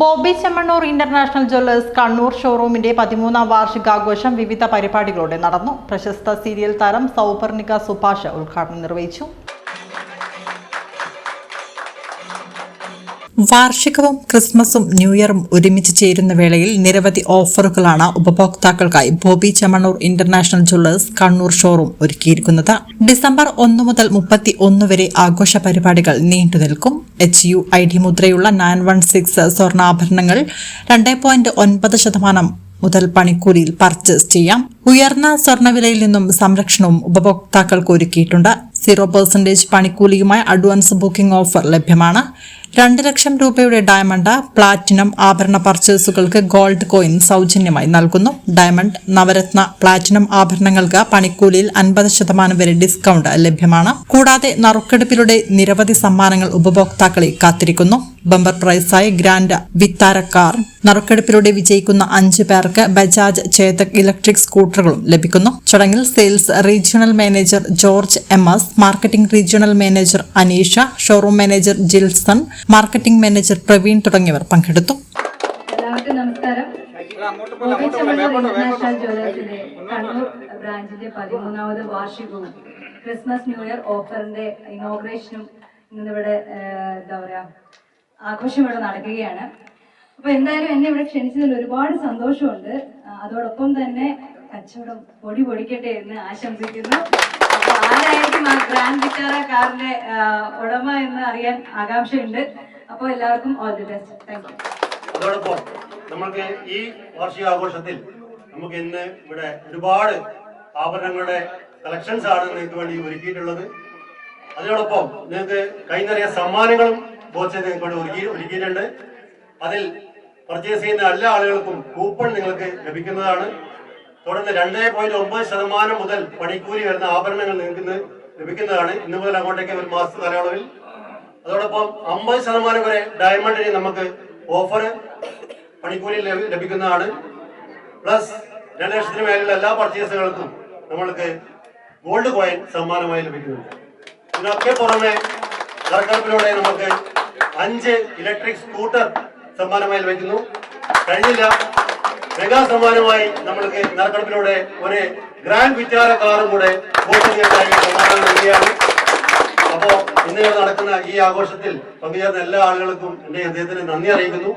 Bobby Chemmanur international jewellers Kannur ഷോറൂമിന്റെ പതിമൂന്നാം വാർഷികാഘോഷം വിവിധ പരിപാടികളോടെ നടന്നു. പ്രശസ്ത സീരിയൽ താരം സൗപർണിക സുഭാഷ് ഉദ്ഘാടനം നിർവഹിച്ചു. വാർഷികവും ക്രിസ്മസും ന്യൂ ഇയറും ഒരുമിച്ച് ചേരുന്ന വേളയിൽ നിരവധി ഓഫറുകളാണ് ഉപഭോക്താക്കൾക്കായി Boby Chemmanur international jewellers Kannur showroom ഒരുക്കിയിരിക്കുന്നത്. ഡിസംബർ ഒന്ന് മുതൽ മുപ്പത്തി ഒന്ന് വരെ ആഘോഷ പരിപാടികൾ നീണ്ടു നിൽക്കും. എച്ച് യു ഐ ഡി മുദ്രയുള്ള നയൻ വൺ സിക്സ് സ്വർണാഭരണങ്ങൾ രണ്ട് പോയിന്റ് ഒൻപത് ശതമാനം മുതൽ പണിക്കൂലിയിൽ പർച്ചേസ് ചെയ്യാം. ഉയർന്ന സ്വർണവിലയിൽ നിന്നും സംരക്ഷണവും ഉപഭോക്താക്കൾക്ക് ഒരുക്കിയിട്ടുണ്ട്. സീറോ പെർസെന്റേജ് പണിക്കൂലിയുമായി അഡ്വാൻസ് ബുക്കിംഗ് ഓഫർ ലഭ്യമാണ്. രണ്ട് ലക്ഷം രൂപയുടെ ഡയമണ്ട് പ്ലാറ്റിനം ആഭരണ പർച്ചേസുകൾക്ക് ഗോൾഡ് കോയിൻ സൗജന്യമായി നൽകുന്നു. ഡയമണ്ട് നവരത്ന പ്ലാറ്റിനം ആഭരണങ്ങൾക്ക് പണിക്കൂലിയിൽ അൻപത് ശതമാനം വരെ ഡിസ്കൗണ്ട് ലഭ്യമാണ്. കൂടാതെ നറുക്കെടുപ്പിലൂടെ നിരവധി സമ്മാനങ്ങൾ ഉപഭോക്താക്കളെ കാത്തിരിക്കുന്നു. ബമ്പർ പ്രൈസായി ഗ്രാൻഡ് വിത്താര കാർ നറുക്കെടുപ്പിലൂടെ വിജയിക്കുന്ന അഞ്ച് പേർക്ക് ബജാജ് ചേതക് ഇലക്ട്രിക് സ്കൂട്ടറുകളും ലഭിക്കുന്നു. ചടങ്ങിൽ sales regional manager George M marketing regional manager Aneesha showroom manager Jilson marketing manager Praveen തുടങ്ങിയവർ പങ്കെടുത്തു. എല്ലാവർക്കും നമസ്കാരം. ഇന്റർനാഷണൽ ജ്വല്ലേഴ്സിന്റെ കണ്ണൂർ ബ്രാഞ്ചിന്റെ പതിമൂന്നാമത് വാർഷികവും ക്രിസ്മസ് ന്യൂ ഇയർ ഓഫറിന്റെ ഇനോഗ്രേഷനും ഇന്നിവിടെ എന്താ പറയാ ആഘോഷം ഇവിടെ നടക്കുകയാണ്. അപ്പൊ എന്തായാലും എന്നെ ഇവിടെ ക്ഷണിച്ചതിൽ ഒരുപാട് സന്തോഷമുണ്ട്. അതോടൊപ്പം തന്നെ കച്ചവടം പൊടി പൊടിക്കട്ടെ എന്ന് ആശംസിക്കുന്നു. അപ്പൊ ആരായിരിക്കും ആ ഗ്രാൻഡ് വിറ്റാറ കാറിന്റെ ഉടമ എന്ന് അറിയാൻ ആകാംക്ഷയുണ്ട്. അപ്പോൾ എല്ലാവർക്കും all the best thank you അതോടൊപ്പം നമ്മൾക്ക് ഈ വാർഷികാഘോഷത്തിൽ നമുക്ക് ഇന്ന് ഇവിടെ ഒരുപാട് ആഭരണങ്ങളുടെ കളക്ഷൻസ് ആണ് നിങ്ങൾക്ക് വേണ്ടി ഒരുക്കിയിട്ടുള്ളത്. അതിനോടൊപ്പം നിങ്ങൾക്ക് കൈ നിറയെ സമ്മാനങ്ങളും ബോച്ച് നിങ്ങൾക്ക് വേണ്ടി ഒരുക്കി ഒരുക്കിയിട്ടുണ്ട്. അതിൽ പർച്ചേസ് ചെയ്യുന്ന എല്ലാ ആളുകൾക്കും കൂപ്പൺ നിങ്ങൾക്ക് ലഭിക്കുന്നതാണ്. തുടർന്ന് രണ്ടേ പോയിന്റ് ഒമ്പത് ശതമാനം മുതൽ പണിക്കൂലി വരുന്ന ആഭരണങ്ങൾ നിങ്ങൾക്ക് ലഭിക്കുന്നതാണ്. ഇന്ന് മുതൽ അങ്ങോട്ടേക്ക് ഒരു മാസ കാലയളവിൽ. അതോടൊപ്പം അമ്പത് ശതമാനം വരെ ഡയമണ്ടിന് നമുക്ക് ഓഫർ പണിക്കൂലി ലഭിക്കുന്നതാണ്. പ്ലസ് രണ്ട് ലക്ഷത്തിന് മേലുള്ള എല്ലാ പർച്ചേസുകൾക്കും നമ്മൾക്ക് ഗോൾഡ് കോയിൻ സമ്മാനമായി ലഭിക്കുന്നുണ്ട്. ഇതിനൊക്കെ പുറമെ സർക്കാരിലൂടെ നമുക്ക് അഞ്ച് ഇലക്ട്രിക് സ്കൂട്ടർ സമ്മാനമായി ലഭിക്കുന്നു. കഴിഞ്ഞില്ല. മെഗാ സമ്മാനമായി നമ്മൾക്ക് നറുക്കെടുപ്പിലൂടെ ഒരു ഗ്രാൻഡ് വിറ്റാര കാറും കൂടെ നൽകിയാണ് അപ്പോ ഇന്ന് നടക്കുന്ന ഈ ആഘോഷത്തിൽ പങ്കുചേർന്ന എല്ലാ ആളുകൾക്കും എന്റെ അദ്ദേഹത്തിന് നന്ദി അറിയിക്കുന്നു.